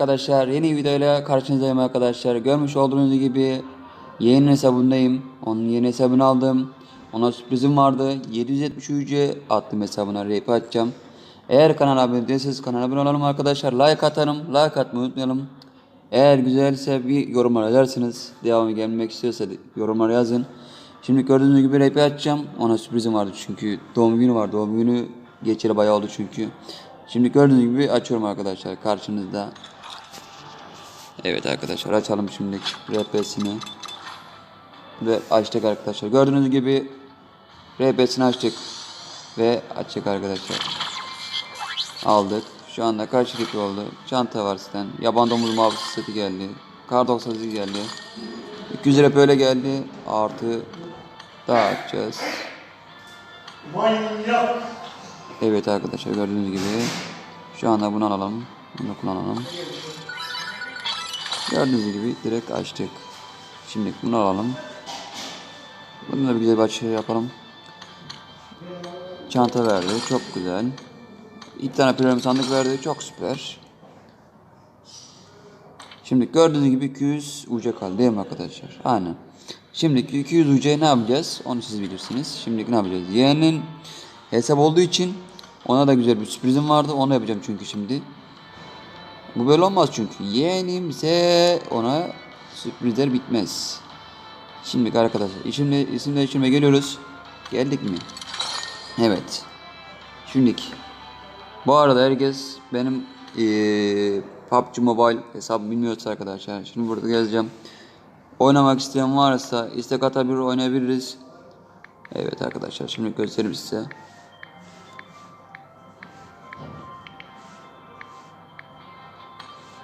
Arkadaşlar yeni videoyla karşınızdayım arkadaşlar. Görmüş olduğunuz gibi yeni hesabındayım. Onun yeni hesabını aldım. Ona sürprizim vardı. 770 UC attım hesabına RP atacağım. Eğer kanala abone değilseniz kanala abone olalım arkadaşlar. Like atalım. Like atmayı unutmayalım. Eğer güzelse bir yorumlar yazarsınız. Devamı gelmek istiyorsa yorumlar yazın. Şimdi gördüğünüz gibi RP atacağım. Ona sürprizim vardı çünkü doğum günü var. Doğum günü geçeli bayağı oldu çünkü. Şimdi gördüğünüz gibi açıyorum arkadaşlar karşınızda. Evet arkadaşlar açalım şimdi RP'sini. Ve açtık arkadaşlar. Gördüğünüz gibi RP'sini açtık. Ve açtık arkadaşlar. Aldık. Şu anda kaç RP oldu? Çanta var zaten. Yaban domuz mavisi seti geldi. Kar 98 geldi. 200 RP öyle geldi. Artı daha açacağız. Manyak. Evet arkadaşlar gördüğünüz gibi şu anda bunu alalım. Bunu kullanalım. Gördüğünüz gibi direkt açtık. Şimdi bunu alalım. Bunu da bir güzel bir açı yapalım. Çanta verdi. Çok güzel. İki tane premium sandık verdi. Çok süper. Şimdi gördüğünüz gibi 200 UC kaldı değil mi arkadaşlar? Aynen. Şimdiki 200 UC ne yapacağız? Onu siz bilirsiniz. Şimdiki ne yapacağız? Yeğenin hesap olduğu için ona da güzel bir sürprizim vardı. Onu yapacağım çünkü şimdi. Bu böyle olmaz çünkü. Yeğenimse ona sürprizler bitmez. Şimdi arkadaşlar isimle, isim değiştirme geliyoruz. Geldik mi? Evet. Şimdiki. Bu arada herkes benim eee PUBG Mobile hesabı bilmiyorsa arkadaşlar. Şimdi burada yazacağım. Oynamak isteyen varsa istek atabilir oynayabiliriz. Evet arkadaşlar şimdi göstereyim size.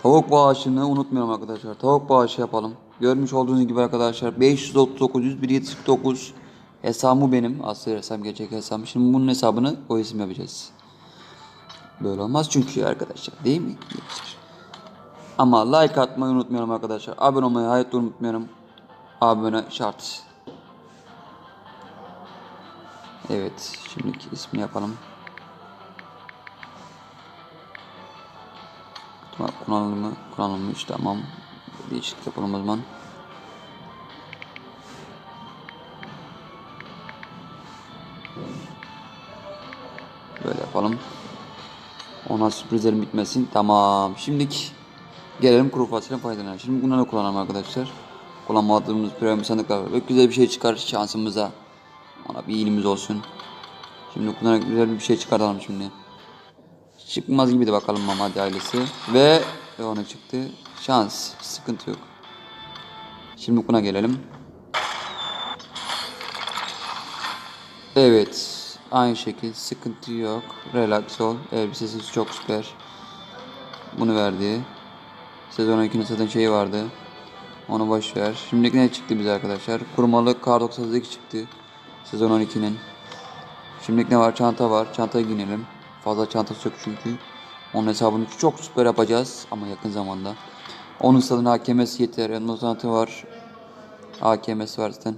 Tavuk bağışını unutmayalım arkadaşlar. Tavuk bağışı yapalım. Görmüş olduğunuz gibi arkadaşlar 539 1749 hesabı benim. Asıl hesabım gerçek hesabım. Şimdi bunun hesabını o isim yapacağız. Böyle olmaz çünkü arkadaşlar değil mi? Ama like atmayı unutmayalım arkadaşlar. Abone olmayı hayatta unutmayalım. Abone şart. Evet, şimdiki ismi yapalım. Kullanılımı kullanılmış tamam. Değişiklik yapalım o zaman. Böyle yapalım. Ona sürprizlerin bitmesin. Tamam. Şimdiki gelelim kuru fasulye faydalarına. Şimdi bunları kullanalım arkadaşlar. Kullanmadığımız premium sandıklar var. Güzel bir şey çıkar şansımıza. Ona bir iyiliğimiz olsun. Şimdi bunlara güzel bir şey çıkartalım şimdi. Çıkmaz gibi de bakalım Mamadi ailesi. Ve, ve ona çıktı. Şans. Sıkıntı yok. Şimdi buna gelelim. Evet. Aynı şekil. Sıkıntı yok. Relax ol. Elbisesi çok süper. Bunu verdi. Sezon 2'nin zaten şeyi vardı. Onu boş ver. Şimdiki ne çıktı bize arkadaşlar? Kurmalı kar 98 çıktı. Sezon 12'nin. Şimdilik ne var? Çanta var. Çantayı giyinelim. Fazla çantası yok çünkü. Onun hesabını çok süper yapacağız ama yakın zamanda. Onun stadına AKM'si yeter. Sanatı var. AKM'si var zaten.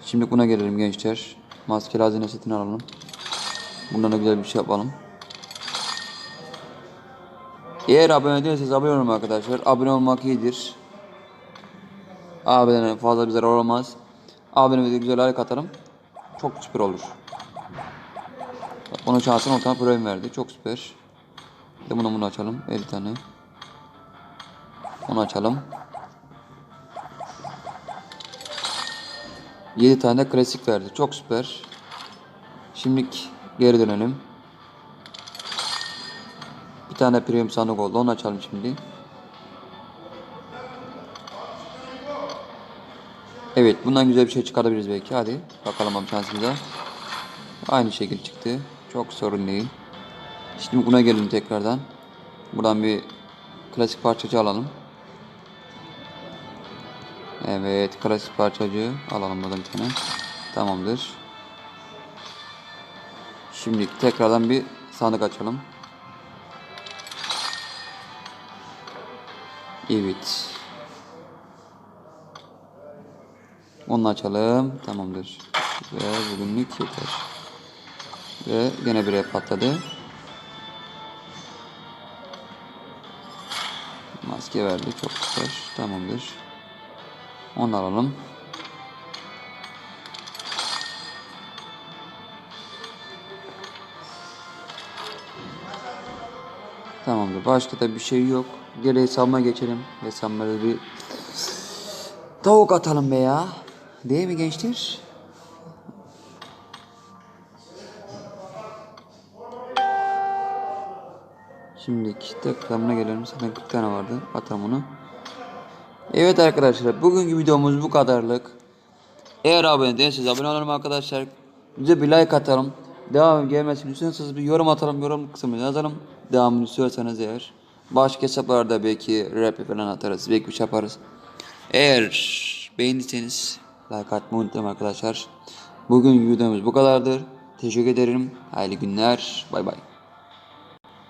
Şimdi buna gelelim gençler. Maskeli hazine setini alalım. Bundan da güzel bir şey yapalım. Eğer abone değilseniz abone olun arkadaşlar. Abone olmak iyidir. Abone fazla bir zarar olmaz. Abone güzel like atalım. Çok süper olur. Bak, Onun şansını ortama problem verdi. Çok süper. Bir de bunu bunu açalım. 50 tane. Onu açalım. 7 tane de klasik verdi. Çok süper. Şimdilik geri dönelim. Bir tane premium sandık oldu. Onu açalım şimdi. Evet bundan güzel bir şey çıkartabiliriz belki. Hadi bakalım abi şansımıza. Aynı şekil çıktı. Çok sorun değil. Şimdi buna gelelim tekrardan. Buradan bir klasik parçacı alalım. Evet klasik parçacı alalım buradan bir tane. Tamamdır. Şimdi tekrardan bir sandık açalım. Evet. Onu açalım. Tamamdır. Ve bugünlük yeter. Ve gene bir patladı. Maske verdi. Çok güzel. Tamamdır. Onu alalım. Tamamdır. Başka da bir şey yok. Geri hesabıma geçelim. Hesabıma da bir tavuk atalım be ya. Değil mi gençler? Şimdi takımına gelelim. Zaten 40 tane vardı. Atalım onu. Evet arkadaşlar. Bugünkü videomuz bu kadarlık. Eğer abone değilseniz abone olalım arkadaşlar. Bize bir like atalım. Devam gelmesini istiyorsanız bir yorum atalım. Yorum kısmına yazalım. Devamını istiyorsanız eğer. Başka hesaplarda belki rap falan atarız. Belki bir şey yaparız. Eğer beğendiyseniz like atmayı unutmayın arkadaşlar. Bugün videomuz bu kadardır. Teşekkür ederim. Hayırlı günler. Bay bay.